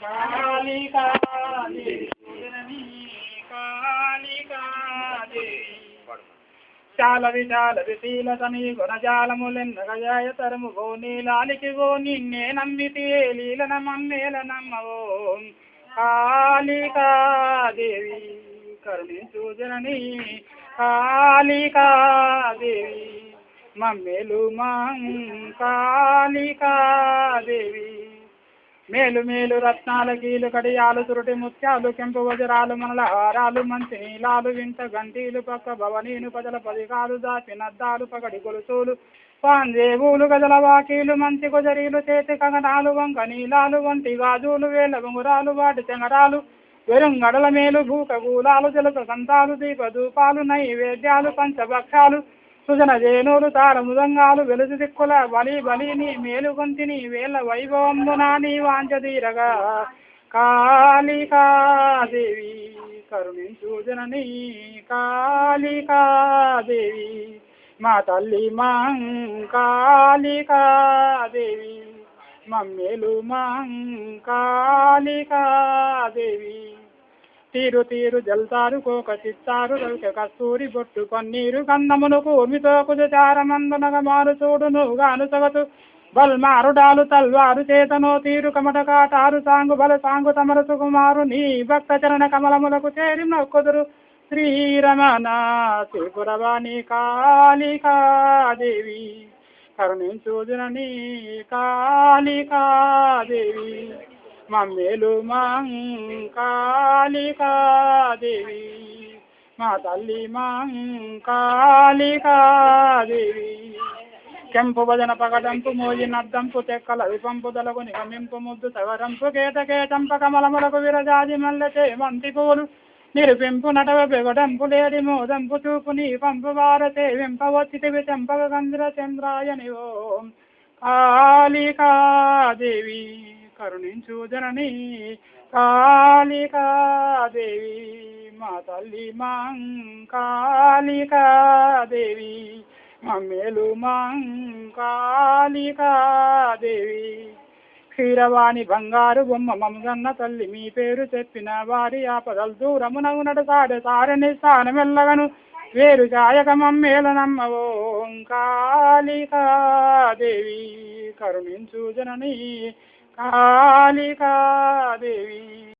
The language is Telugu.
చాలవి చాలవి కాళికాదేవి చాల విశాల విశీల తని తరము గో నీలానికి గో నిన్నే నమ్మితే లీలన మమ్మేల నమ్మవో. కాళికాదేవి కరుణించు జనని కాళికాదేవి మమ్మేలు మాం కాళికాదేవి మేలు మేలు రత్నాల కీలు కడియాలు తురుటి ముత్యాలు కెంపు వజరాలు మనల హారాలు మంచి నీలాలు వింత గంటీలు పక్క భవనీలు పదల పదికాలు దాచి నద్దాలు పగడి గొలుసులు. పాందేవులు గజల వాకీలు మంచి గుజరీలు చేతి కంగనాలు వంక నీలాలు వంటి గాజులు వేల బొంగురాలు వాటి చెంగరాలు. వెరుంగడల మేలు భూక గూలాలు జలత సంతాలు దీప ధూపాలు నైవేద్యాలు పంచభక్షాలు సుజన జేనులు తార మృదంగాలు వెలుసు దిక్కుల బలి బలిని మేలుగొంతిని వేల వైభవంబునా నీ వాంచదీరగా కాళికాదేవి కరుణించు జనని కాళికాదేవి మా తల్లి మాం కాళికాదేవి మమ్మేలు మాం కాళికాదేవి. తీరు తీరు జల్తారు కోక చిత్తారు కస్తూరి బొట్టు పన్నీరు కన్నమును కూర్మితో కుజచారమందునగ మారు చూడును గాను సగతు బల్మారుడాలు తల్వారు చేతనో తీరు కమట కాటారు సాంగు బల సాంగు తమరసు కుమారు నీ భక్త చరణ కమలములకు చేరి నొక్కుదురు. శ్రీరమణ శ్రీపురవాణి కాళికాదేవి కరుణించు జనని కాళికాదేవి మమ్మేలు మాం కాళికాదేవి మా తల్లి మాం కాళికాదేవి కెంపు భజన పగడంపు మోయి నద్దంపు తెక్కల విపంపు దలకు నిగమింపు ముద్దు సవరంపు కేట కేటంప కమలములకు విరజాది మల్లె చేమంతి పూలు నిరుపింపు నటవ బెగడంపు లేడి మోదంపు చూపు నీ పంపు వారతే వింపవచ్చితివి చెంపగ గంధ్ర చంద్రాయని ఓం కాళికాదేవి కరుణించు జనని కాళికాదేవి మా తల్లి మాం కాళికాదేవి మమ్మేలు మాం కాళికాదేవి క్షీరవాణి బంగారు బొమ్మ మమగన్న తల్లి మీ పేరు చెప్పిన వారి ఆపదలు దూరమునగునడు సాడె సారని స్థానమెల్లగను. వేరు జాయక ఓం నమ్మవో కాళికాదేవి కరుణించు జననీ కాళికాదేవి